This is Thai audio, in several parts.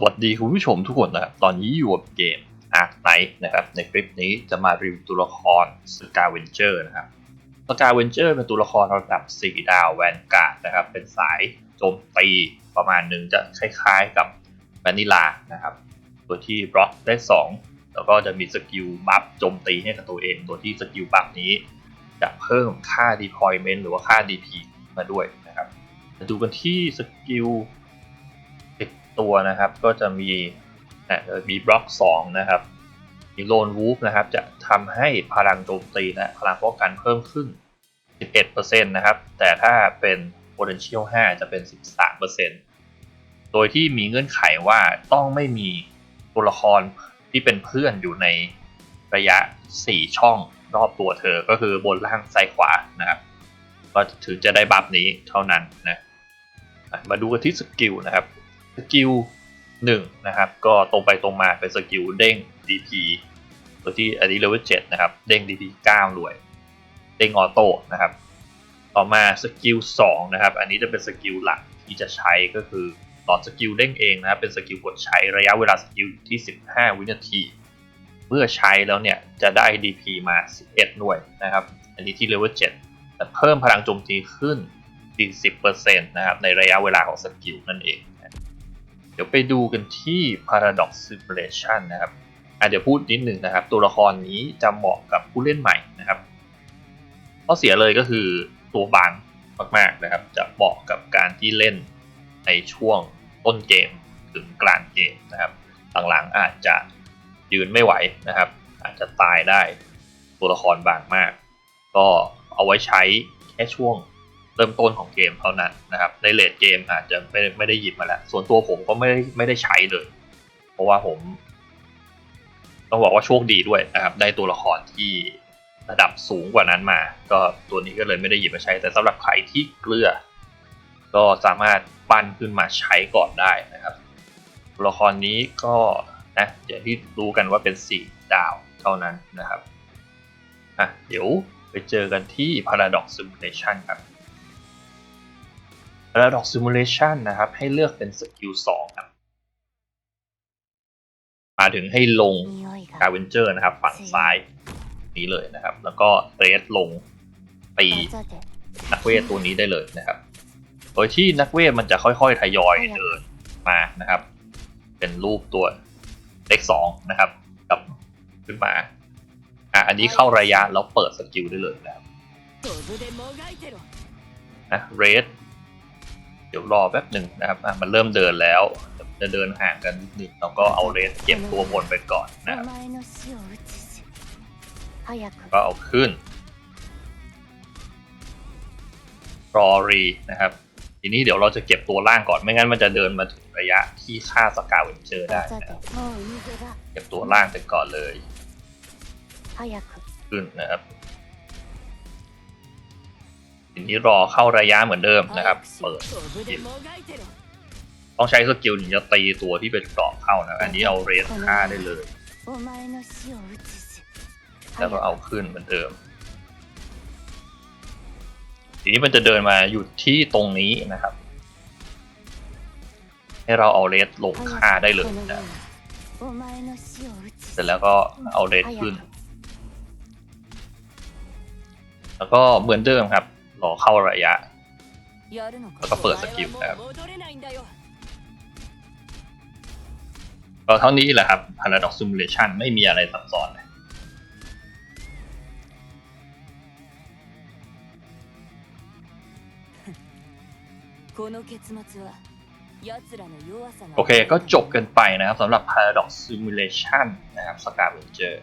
สวัสดีคุณผู้ชมทุกคนนะครับ ตอนนี้อยู่กับเกม Ark Knight นะครับ ในคลิปนี้จะมารีวิวตัวละคร Scavenger นะครับ Scavenger เป็นตัวละครระดับ 4 ดาวแวนการ์ดนะครับ เป็นสายโจมตีประมาณหนึ่งจะคล้ายๆกับแวนิลานะครับ ตัวที่บล็อกได้ 2 แล้วก็จะมีสกิลบัฟโจมตีให้กับตัวเอง ตัวที่สกิลบัฟนี้ จะเพิ่มค่า deployment หรือว่าค่า DP มาด้วยนะครับมาดูกันที่สกิล ตัวนะครับก็จะมีอะมีบล็อก 2 นะครับ มีโลนวูฟนะครับจะทำให้พลังโจมตีและพลังป้องกันเพิ่มขึ้น 11%นะครับ แต่ถ้าเป็น potential 5 จะเป็น 13%โดยที่มีเงื่อนไขว่าต้องไม่มีตัวละครที่เป็นเพื่อนอยู่ในระยะ 4 ช่องรอบตัวเธอ ก็คือบนล่างซ้ายขวานะครับก็ถึงจะได้บัฟนี้เท่านั้นนะอะมาดูกันที่สกิลนะครับ สกิลหนึ่งนะครับ ก็ตรงไปตรงมาเป็นสกิลเด้ง DP ตัวที่อันนี้เลเวล7นะครับ เด้ง DP 9รวย เด้งออโต้นะครับ ต่อมาสกิล2นะครับ อันนี้จะเป็นสกิลหลักที่จะใช้ก็คือตอนสกิลเด้งเองนะครับเป็นสกิลกดใช้ระยะเวลาสกิลอยู่ที่ 15 วินาที เมื่อใช้แล้วเนี่ยจะได้ DP มา 11 หน่วยนะครับ อันนี้ที่เลเวล7แต่เพิ่มพลังโจมตีขึ้น 40%นะครับในระยะเวลาของสกิลนั่นเอง ดี๋ยวไปดูกันที่ Paradox Simulation นะครับอะเดี๋ยวพูดนิดหนึ่งนะครับ ตัวละครนี้จะเหมาะกับผู้เล่นใหม่นะครับข้อเสียเลยก็คือตัวบางมากๆนะครับ จะเหมาะกับการที่เล่นในช่วงต้นเกมถึงกลางเกมนะครับ หลังๆอาจจะยืนไม่ไหวนะครับ อาจจะตายได้ตัวละครบางมาก ก็เอาไว้ใช้แค่ช่วง เริ่มต้นของเกมเท่านั้นนะครับ ในเลดเกมอาจจะไม่ไม่ได้หยิบมาแล้ว ส่วนตัวผมก็ไม่ได้ไม่ได้ใช้เลย เพราะว่าผม ต้องบอกว่าโชคดีด้วยนะครับ ได้ตัวละครที่ระดับสูงกว่านั้นมา ก็ตัวนี้ก็เลยไม่ได้หยิบมาใช้ แต่สำหรับใครที่เกลือ ก็สามารถปั้นขึ้นมาใช้ก่อนได้นะครับตัวละครนี้ก็นะอย่างที่รู้กันว่าเป็น4ดาวเท่านั้นนะครับอะเดี๋ยวไปเจอกันที่ Paradox Simulation ครับ Paradox Simulation นะครับ ให้เลือกเป็นสกิล2ครับ มาถึงให้ลงกาเวนเจอร์นะครับ ฝั่งซ้ายนี้เลยนะครับ แล้วก็เรสลงตีนักเวทตัวนี้ได้เลยนะครับ โดยที่นักเวทมันจะค่อยๆ ทยอยเดินมานะครับ เป็นรูปตัวเลขสองนะครับกับขึ้นมา อะ อันนี้เข้าระยะแล้วเปิดสกิลได้เลยนะครับนะเรสี๋ยวรอแป๊บหนึ่งนะครับมันเริ่มเดินแล้วจะเดินห่างกันนิดนึงเราก็เอาเลนเก็บตัวบนไปก่อนนะครับก็เอาขึ้นรอรีนะครับ ทีนี้เดี๋ยวเราจะเก็บตัวล่างก่อนไม่งั้นมันจะเดินมาถึงระยะที่ฆ่าสกาวเวนเจอร์ได้นะครับเก็บตัวล่างไปก่อนเลยขึ้นนะครับีนี้รอเข้าระยะเหมือนเดิมนะครับ เปิดต้องใช้สกิลถึงจะตีตัวที่เป็นกรอะเข้านะ อันนี้เอาเรสฆ่าได้เลย แล้วก็เอาขึ้นเหมือนเดิม ทีนี้มันจะเดินมาหยุดที่ตรงนี้นะครับ ให้เราเอาเรสลงฆ่าได้เลยนะเสร็จแล้วก็เอาเรสขึ้น แล้วก็เหมือนเดิมครับ รอเข้าระยะ แล้วก็เปิดสกิลนะครับก็เท่านี้แหละครับ Paradox Simulation ไม่มีอะไรซับซ้อนโอเคก็จบกันไปนะครับสำหรับ Paradox Simulation นะครับ s c a r a n g e r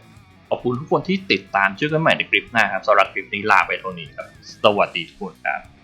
ขอบคุณทุกคนที่ติดตามเจอกันใหม่ในคลิปหน้าครับสำหรับคลิปนี้ลาไปเท่านี้ครับ สวัสดีทุกคนครับ